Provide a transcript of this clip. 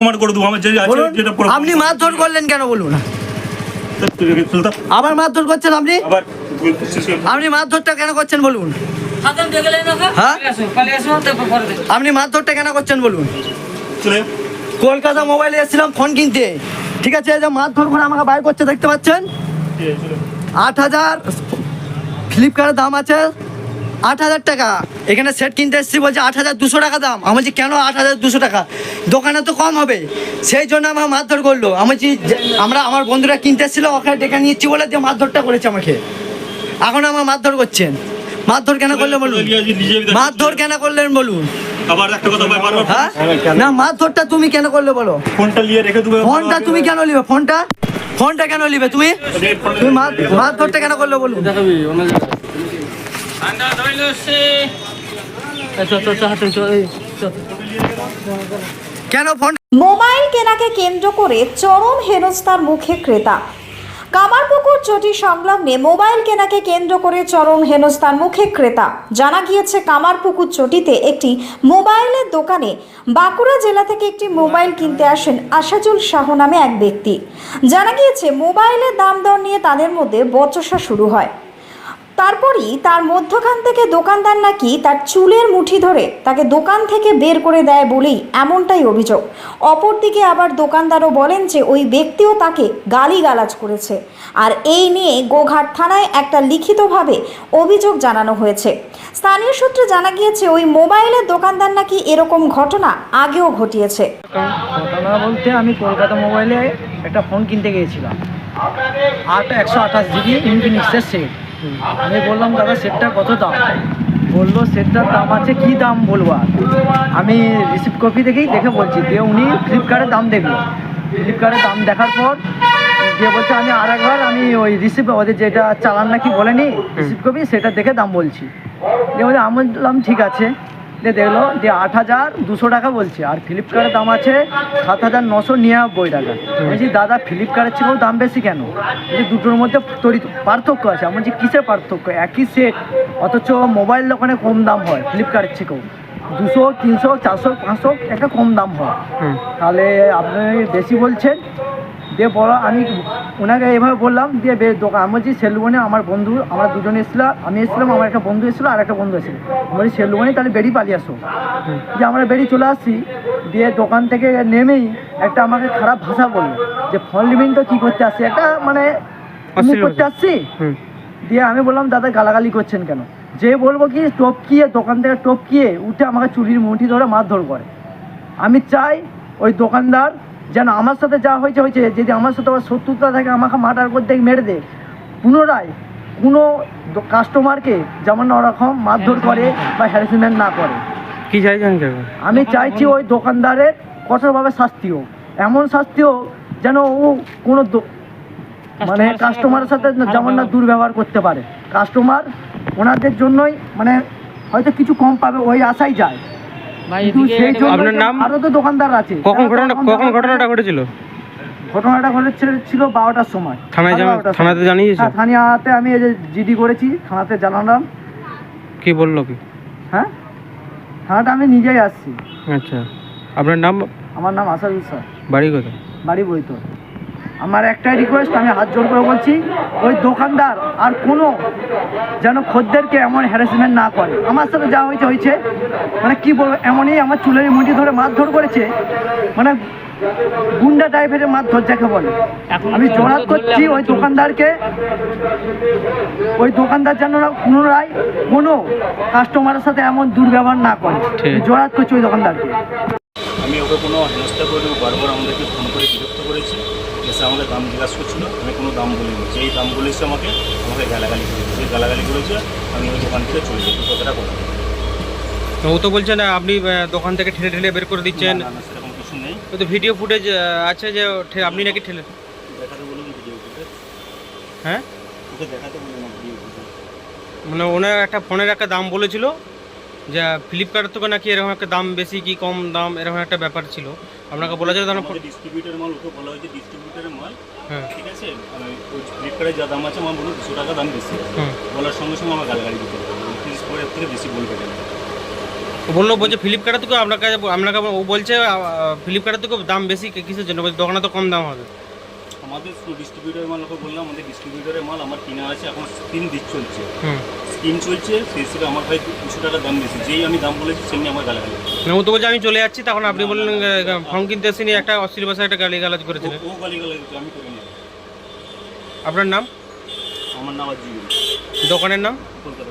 প্রমাণ করে দেবো। আমার যে আছে যেটা প্রমাণ- আপনি মারধর করলেন কেন বলুন? চল আবার মারধর করছেন আপনি? আবার আপনি মারধরটা কেন করছেন বলুন? হাতে দেখলে না হ্যাঁ? আসো পালিয়ে আসো তারপর করে দেবো আপনি মারধরটা কেন করছেন বলুন? চলে। কলকাতা মোবাইলে এসেছিলাম ফোন কিনতে। ঠিক আছে এই যে মারধর করে আমাকে বাইর করছে দেখতে পাচ্ছেন। আট হাজার ফ্লিপকার্টের দাম আছে আট হাজার টাকা। এখানে সেট কিনতে এসেছি বলছে আট হাজার দুশো টাকা দাম। আমি বলছি কেন আট হাজার দুশো টাকা? দোকানে তো কম হবে। সেই জন্য আমার মারধর করল। আমি বলছি যে আমরা আমার বন্ধুরা কিনতে এসেছিল ওখানে ডেকে নিচ্ছি বলে যে মারধরটা করেছে আমাকে। এখন আমার মারধর করছেন। মারধর কেন করলেন বলুন? মারধর কেন করলেন বলুন? আবার একটা কথা ভাই বারবার হ্যাঁ? না মারধরটা তুমি কেন করলে বলো? ফোনটা নিয়ে রেখে দেবো। ফোনটা তুমি কেন নিবে? ফোনটা? ফোনটা কেন নিবে তুমি? তুমি মার মারধরটা কেন করলে বলুন? দেখাবি কেন ফোন মোবাইল কেনাকে কেন্দ্র করে চরম হেনস্থার মুখে ক্রেতা। কামারপুকুর চটি সংলগ্নে মোবাইল কেনাকে কেন্দ্র করে চরম হেনস্থার মুখে ক্রেতা। জানা গিয়েছে কামারপুকুর চটিতে একটি মোবাইলের দোকানে বাঁকুড়া জেলা থেকে একটি মোবাইল কিনতে আসেন আশাজুল শাহ নামে এক ব্যক্তি। জানা গিয়েছে মোবাইলের দাম দর নিয়ে তাদের মধ্যে বচসা শুরু হয়। তারপরই তার মধ্যখান থেকে দোকানদার নাকি তার চুলের মুঠি ধরে তাকে দোকান থেকে বের করে দেয় বলেই এমনটাই অভিযোগ। অপরদিকে আবার দোকানদারও বলেন যে ওই ব্যক্তিও তাকে গালিগালাজ করেছে। আর এই নিয়ে গোঘাট থানায় একটা লিখিতভাবে অভিযোগ জানানো হয়েছে। স্থানীয় সূত্রে জানা গিয়েছে, ওই মোবাইলের দোকানদার নাকি এরকম ঘটনা আগেও ঘটিয়েছে। ঘটনা বলতে আমি কলকাতা মোবাইলে একটা ফোন কিনতে গিয়েছিলাম। আট, একশো আঠাশ জিবি ইনফিনিক্সের সেট আমি বললাম, দাদা, সেটটা কত দাম? বলল, সেটটার দাম আছে, কি দাম বলব আমি রিসিপ্ট কপি দেখেই দেখে বলছি দিয়ে উনি ফ্লিপকার্টের দাম দেখল। ফ্লিপকার্টের দাম দেখার পর দিয়ে বলছে, আমি আর একবার আমি ওই রিসিপ্ট ওদের যেটা চালান নাকি বলেনি রিসিপ্ট কপি সেটা দেখে দাম বলছি। দিয়ে বলছে, আমি বললাম, ঠিক আছে। দিয়ে দেখল যে আট হাজার দুশো টাকা বলছে আর ফ্লিপকার্টের দাম আছে সাত হাজার নশো নিরানব্বই টাকা। বলছি দাদা ফ্লিপকার্টের থেকেও দাম বেশি কেন? বলছি দুটোর মধ্যে তড়িৎ পার্থক্য আছে। আমি বলছি কিসের পার্থক্য? একই সেট অথচ মোবাইল দোকানে কম দাম হয় ফ্লিপকার্টের থেকেও দুশো তিনশো চারশো পাঁচশো একটা কম দাম হয়। তাহলে আপনি বেশি বলছেন দিয়ে বড় আমি ওনাকে এভাবে বললাম দিয়ে বে দোকান আমি বলছি সেলুবনে আমার বন্ধু আমরা দুজনে এসেছিলাম আমি এসেছিলাম আমার একটা বন্ধু এসেছিল আর একটা বন্ধু এসেছিল আমি বলছি সেলুবনে তাহলে বেরিয়ে পালিয়ে আসো। দিয়ে আমরা বেরিয়ে চলে আসছি দিয়ে দোকান থেকে নেমেই একটা আমাকে খারাপ ভাষা বলল যে ফল লিমিন তো কী করতে আসছি? একটা মানে করতে আসছি? দিয়ে আমি বললাম দাদা গালাগালি করছেন কেন? যে বলব কি টপকিয়ে দোকান থেকে টপকিয়ে উঠে আমাকে চুরির মুঠি ধরে মারধর করে। আমি চাই ওই দোকানদার যেন আমার সাথে যা হয়েছে হয়েছে। যদি আমার সাথে আবার শত্রুতা থাকে আমাকে মার্ডার করতে মেরে দে। পুনরায় কোনো কাস্টমারকে যেমন না ওরকম মারধর করে বা হ্যারাসমেন্ট না করে। কি চাইছেন আমি চাইছি ওই দোকানদারের কঠোরভাবে শাস্তি হোক এমন শাস্তি হোক যেন ও কোনো মানে কাস্টমারের সাথে যেমন না দুর্ব্যবহার করতে পারে। কাস্টমার ওনাদের জন্যই মানে হয়তো কিছু কম পাবে ওই আশাই যায়। কিন্তু সেই জন্য আপনার নাম? আরও তো দোকানদার আছে। কখন ঘটনা কখন ঘটনাটা ঘটেছিল? ঘটনাটা ঘটেছে ছিল বারোটার সময়। থানায় থানাতে। জানিয়েছো? হ্যাঁ থানাতে আমি এই যে জিডি করেছি থানাতে জানালাম। কি বলল কি? হ্যাঁ? থানাটা আমি নিজেই আসছি। আচ্ছা। আপনার নাম? আমার নাম আসাদুল স্যার। বাড়ি কোথায়? বাড়ি বইতো আমার একটাই রিকোয়েস্ট আমি হাত জোর করে বলছি ওই দোকানদার আর কোনো যেন খদ্দেরকে এমন হ্যারাসমেন্ট না করে। আমার সাথে যা হয়েছে হয়েছে। মানে কি বলব এমনই আমার চুলের মুঠি ধরে মারধর করেছে। মানে গুন্ডা টাইপের মারধর যাকে বলে। আমি জোরাত করছি ওই দোকানদারকে। ওই দোকানদার যেন না পুনরায় কোনো কাস্টমারের সাথে এমন দুর্ব্যবহার না করে। জোরাত করছি ওই দোকানদারকে। আমি ওকে কোনো হেনস্থা করে দেবো বারবার আমাদেরকে ফোন করে বিরক্ত করেছি এসে আমাকে দাম জিজ্ঞাসা করছিল আমি কোনো দাম বলিনি। যেই দাম বলেছে আমাকে আমাকে গালাগালি করেছে। সেই গালাগালি করেছে আমি ওই দোকান থেকে চলে যাই কথাটা বলা ও তো বলছেন আপনি দোকান থেকে ঠেলে ঠেলে বের করে দিচ্ছেন। সেরকম কিছু নেই। তো ভিডিও ফুটেজ আছে যে ঠে- আপনি নাকি ঠেলে দেখাতে বলুন ভিডিও ফুটেজ হ্যাঁ? ওকে দেখাতে বলুন ভিডিও ফুটেজ মানে ওনার একটা ফোনের একটা দাম বলেছিল যে ফ্লিপকার্টের থেকে নাকি এরকম একটা দাম বেশি কি কম দাম এরকম একটা ব্যাপার ছিল। আপনাকে বলা যায় আমাদের ডিস্ট্রিবিউটার মাল ওকে বলা হয়েছে ডিস্ট্রিবিউটারের মাল। হ্যাঁ। ঠিক আছে? মানে ফ্লিপকার্টে যা দাম আছে আমার বলুন দুশো টাকা দাম বেশি। বলার সঙ্গে সঙ্গে আমার গালাগালি দিতে হবে তিরিশ পরের থেকে বেশি বলবে বলল বলছে ফ্লিপকার্টের থেকে আপনাকে আপনাকে ও বলছে ফ্লিপকার্টের থেকে দাম বেশি কিসের জন্য? বলছে দোকানে তো কম দাম হবে। আমাদের ডিস্ট্রিবিউটার মাল ওকে বললাম আমাদের ডিস্ট্রিবিউটারের মাল আমার কিনা আছে এখন স্কিম দিক চলছে। স্কিম চলছে সেই হিসেবে আমার ভাই দুশো টাকা দাম বেশি যেই আমি দাম বলেছি সেমনি আমার গালাগালি ও তো বলছে আমি চলে যাচ্ছি তখন আপনি বললেন ফর্ম কিনতে এসে একটা অশ্লীল ভাষায় একটা গালি গালাজ করেছিলেন। ও গালি গালাজি আমি করি না আপনার নাম? আমার নাম জীবন দোকানের নাম? কলকাতা